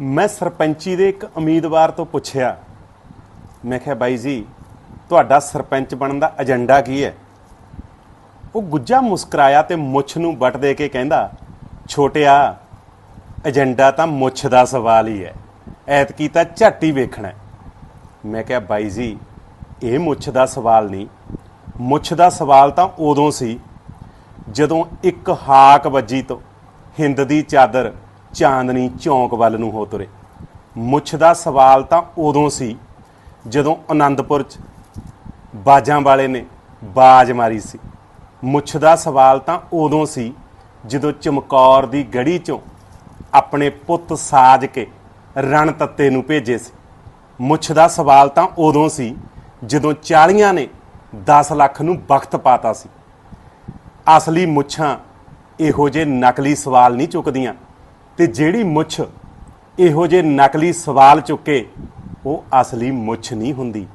ਮੈਂ ਸਰਪੰਚੀ ਦੇ ਇੱਕ ਉਮੀਦਵਾਰ ਤੋਂ ਪੁੱਛਿਆ। ਮੈਂ ਕਿਹਾ, ਬਾਈ ਜੀ, ਤੁਹਾਡਾ ਸਰਪੰਚ ਬਣਨ ਦਾ ਏਜੰਡਾ ਕੀ ਹੈ? ਉਹ ਗੁੱਜਾ ਮੁਸਕਰਾਇਆ ਤੇ ਮੁੱਛ ਨੂੰ ਵੱਟ ਦੇ ਕੇ ਕਹਿੰਦਾ, ਛੋਟਿਆ, ਏਜੰਡਾ ਤਾਂ ਮੁੱਛ ਦਾ ਸਵਾਲ ਹੀ ਹੈ। ਐਤਕੀ ਤਾਂ ਝੱਟ ਹੀ। ਵੇਖਣਾ ਮੈਂ ਕਿਹਾ, ਬਾਈ ਜੀ, ਇਹ ਮੁੱਛ ਦਾ ਸਵਾਲ ਨਹੀਂ। ਮੁੱਛ ਦਾ ਸਵਾਲ ਤਾਂ ਉਦੋਂ ਸੀ ਜਦੋਂ ਇੱਕ ਹਾਕ ਵੱਜੀ ਤੋਂ, ਹਿੰਦ ਦੀ ਚਾਦਰ ਚਾਂਦਨੀ ਚੌਂਕ ਵੱਲ ਨੂੰ ਹੋ ਤੁਰੇ। ਮੁੱਛ ਦਾ ਸਵਾਲ ਤਾਂ ਉਦੋਂ ਸੀ ਜਦੋਂ ਆਨੰਦਪੁਰ ਚ ਬਾਜਾਂ ਵਾਲੇ ਨੇ ਬਾਜ ਮਾਰੀ ਸੀ। ਮੁੱਛ ਦਾ ਸਵਾਲ ਤਾਂ ਉਦੋਂ ਸੀ ਜਦੋਂ ਚਮਕੌਰ ਦੀ ਗੜੀ ਚੋਂ ਆਪਣੇ ਪੁੱਤ ਸਾਜ ਕੇ ਰਣ ਤੱਤੇ ਨੂੰ ਭੇਜੇ ਸੀ। ਮੁੱਛ ਦਾ ਸਵਾਲ ਤਾਂ ਉਦੋਂ ਸੀ ਜਦੋਂ 40 ਨੇ 10 ਲੱਖ ਨੂੰ ਵਕਤ ਪਾਤਾ ਸੀ। ਅਸਲੀ ਮੁੱਛਾਂ ਇਹੋ ਜੇ ਨਕਲੀ ਸਵਾਲ ਨਹੀਂ ਚੁੱਕਦੀਆਂ। ਤੇ ਜਿਹੜੀ ਮੁੱਛ ਇਹੋ ਜੇ ਨਕਲੀ ਸਵਾਲ ਚੁੱਕੇ ਉਹ ਅਸਲੀ ਮੁੱਛ ਨਹੀਂ ਹੁੰਦੀ।